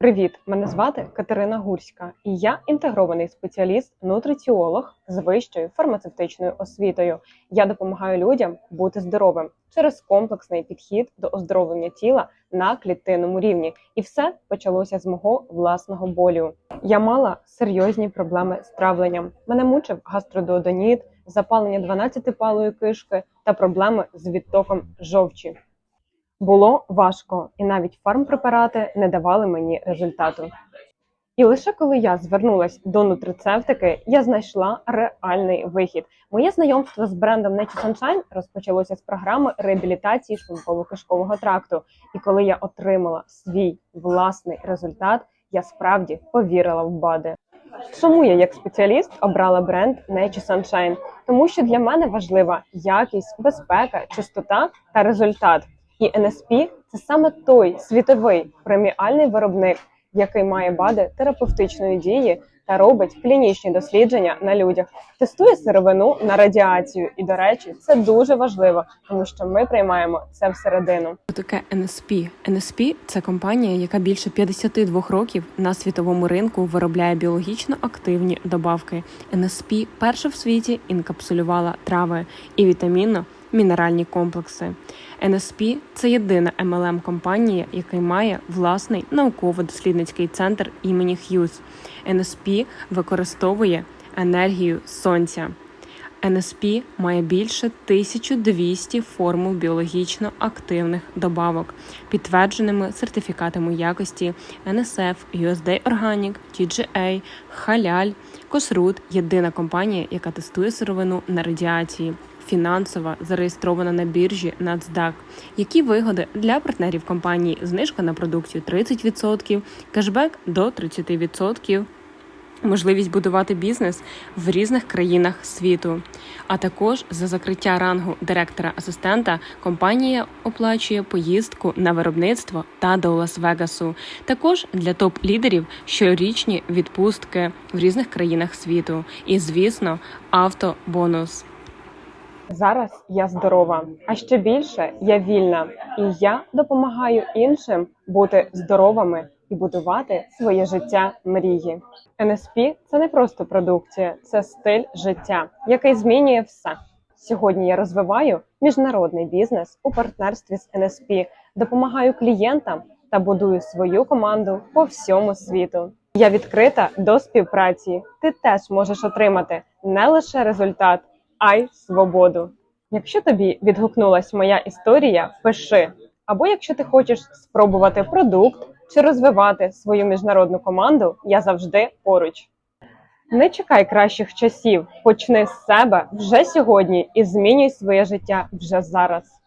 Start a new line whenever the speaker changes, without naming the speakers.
Привіт! Мене звати Катерина Гурська, і я інтегрований спеціаліст нутриціолог з вищою фармацевтичною освітою. Я допомагаю людям бути здоровим через комплексний підхід до оздоровлення тіла на клітинному рівні. І все почалося з мого власного болю. Я мала серйозні проблеми з травленням. Мене мучив гастродоодоніт, запалення 12-палої кишки та проблеми з відтоком жовчі. Було важко, і навіть фармпрепарати не давали мені результату. І лише коли я звернулася до нутрицевтики, я знайшла реальний вихід. Моє знайомство з брендом Nature Sunshine розпочалося з програми реабілітації шлунково-кишкового тракту. І коли я отримала свій власний результат, я справді повірила в БАДи. Чому я як спеціаліст обрала бренд Nature Sunshine? Тому що для мене важлива якість, безпека, чистота та результат. І NSP – це саме той світовий преміальний виробник, який має БАДи терапевтичної дії та робить клінічні дослідження на людях, тестує сировину на радіацію. І, до речі, це дуже важливо, тому що ми приймаємо це всередину.
Таке NSP? NSP – це компанія, яка більше 52 років на світовому ринку виробляє біологічно активні добавки. NSP перша в світі інкапсулювала трави і вітамінно мінеральні комплекси. NSP – це єдина MLM компанія, яка має власний науково-дослідницький центр імені Х'юз. NSP використовує енергію сонця. NSP має більше 1200 формул біологічно активних добавок, підтвердженими сертифікатами якості NSF, USDA Organic, TGA, Халяль, Косрут – єдина компанія, яка тестує сировину на радіації. Фінансова зареєстрована на біржі NASDAQ. Які вигоди для партнерів компанії? Знижка на продукцію 30%, кешбек до 30%, можливість будувати бізнес в різних країнах світу. А також за закриття рангу директора-асистента компанія оплачує поїздку на виробництво та до Лас-Вегасу. Також для топ-лідерів щорічні відпустки в різних країнах світу. І, звісно, автобонус.
Зараз я здорова, а ще більше я вільна, і я допомагаю іншим бути здоровими і будувати своє життя мрії. NSP – це не просто продукція, це стиль життя, який змінює все. Сьогодні я розвиваю міжнародний бізнес у партнерстві з NSP, допомагаю клієнтам та будую свою команду по всьому світу. Я відкрита до співпраці. Ти теж можеш отримати не лише результат, а й свободу. Якщо тобі відгукнулась моя історія, пиши. Або якщо ти хочеш спробувати продукт чи розвивати свою міжнародну команду, я завжди поруч. Не чекай кращих часів, почни з себе вже сьогодні і змінюй своє життя вже зараз.